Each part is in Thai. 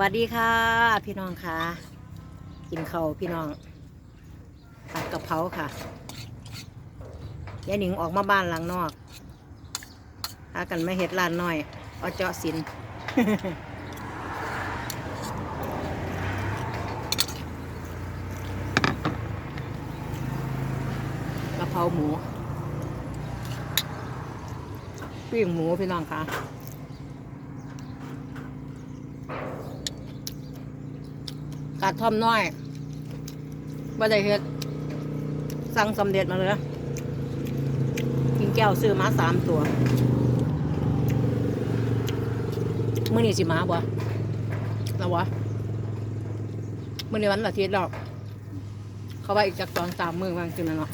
วัสดีค่ะ พี่น้องค่ะ กินข้าวพี่น้องผัดกะเพราค่ะยายหนิงออกมาบ้านหลังนอกพากันม่เห็ดร้านน้อยเอาเจาะสินกะเพราหมูปิ้งหมูพี่น้องค่ะ กาดทอมน้อยบ่ได้เฮ็ดสั่งสำเร็จมาเลยนะกินแก้วซื้อมาสามตัวมื่อนี้สิมาบ่แล้ววะมื่อนี้วันอาทิตย์แล้วเขาว่าอีกจากตอนสามมือวางจริงนะเนาะ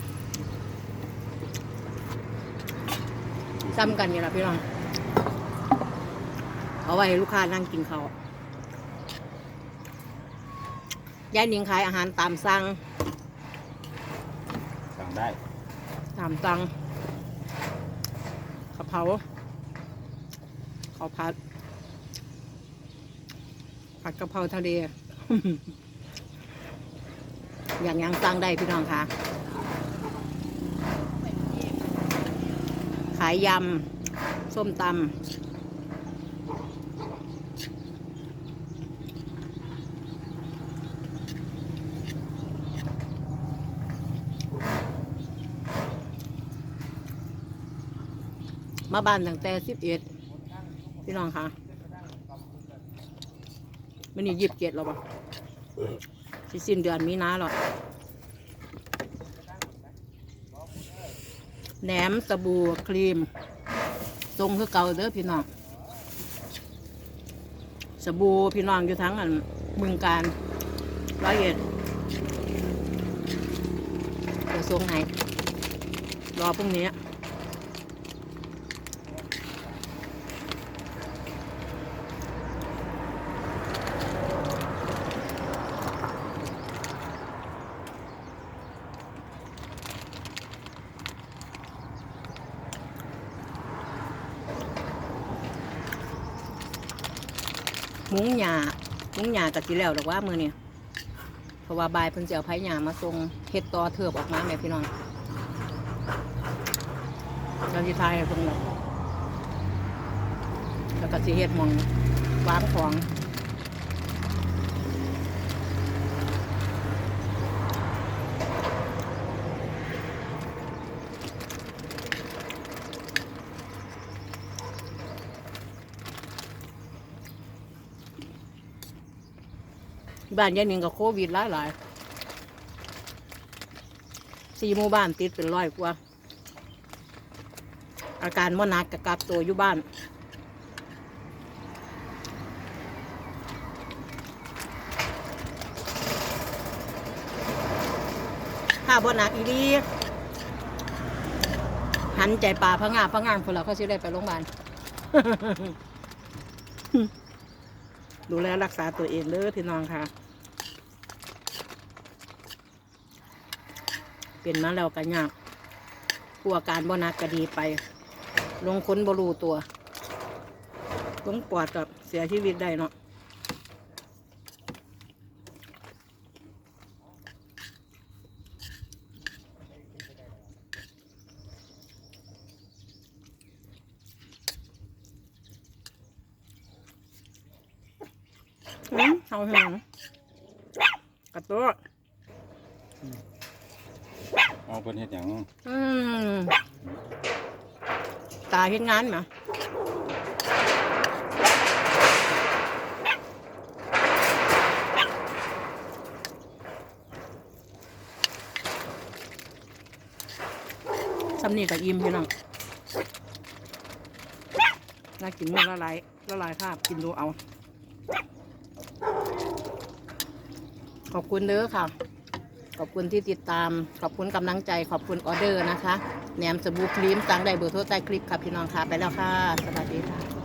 ซ้ำกันนี่แหละพี่น้องเอาไว้ให้ลูกค้านั่งกินเขาว ยายหนิงขายอาหารตามสั่งสั่งได้ตามสั่งกะเพราข้าวผัด ผัดกะเพราทะเล อย่างยังสั่งได้พี่น้องค่ะขายยำ ส้มตำ มาบ้านตั้งแต่สิบเอ็ดพี่น้องค่ะมันนี่ยิบเจ็ดแล้วปะสิสิ้นเดือนมีนาหรอกแหนมสบู่ครีมทรงคือเก่าเด้อพี่น้องสบู่พี่น้องอยู่ทั้งอันมืองการร้อยเอ็ดเดี๋ยวทรงไหนรอพรุ่งนี้ มุ้งหยามุ้งหยากะสิแล้วดอกว่ามือเนี่ยเพราะว่าบายเพิ่นสิเอาไผ่หยามาทรงเห็ดตอเถือบออกมาแม่พี่น้องเราจะทายเพิ่นแบบแล้วก็สิเห็ดมองวางของ บ้านยายหนิงกับโควิดหลายหลายสี่หมู่บ้านติดเป็นร้อยกว่า อาการม่หนักกับกักตัวอยู่บ้านถ้าบ่นักอีดีหันใจป่าพะงาพะงานคนละเขาสิได้ไปโรงพยาบาล ดูแลรักษาตัวเองเด้อพี่น้องค่ะ เป็นมาแล้วกันยากกลัวการบ่นักก็ดีไป ลงค้นบรูตัวลงปอดกับเสียชีวิตได้เนาะ อืมเอาเถอะกระตัวเอาเป็นเฮ็ดหยังอืมตาเห็นงานไหมสำนีกับอิ่มพี่น้องน่ากินเมื่อละลายละลายภาพกินดูเอา ขอบคุณเด้อค่ะ ขอบคุณที่ติดตาม ขอบคุณกำลังใจ ขอบคุณออเดอร์นะคะแหนมสบู่ครีมสั่งได้เบอร์โทรใต้คลิปค่ะพี่น้องค่ะ ไปแล้วค่ะ สวัสดีค่ะ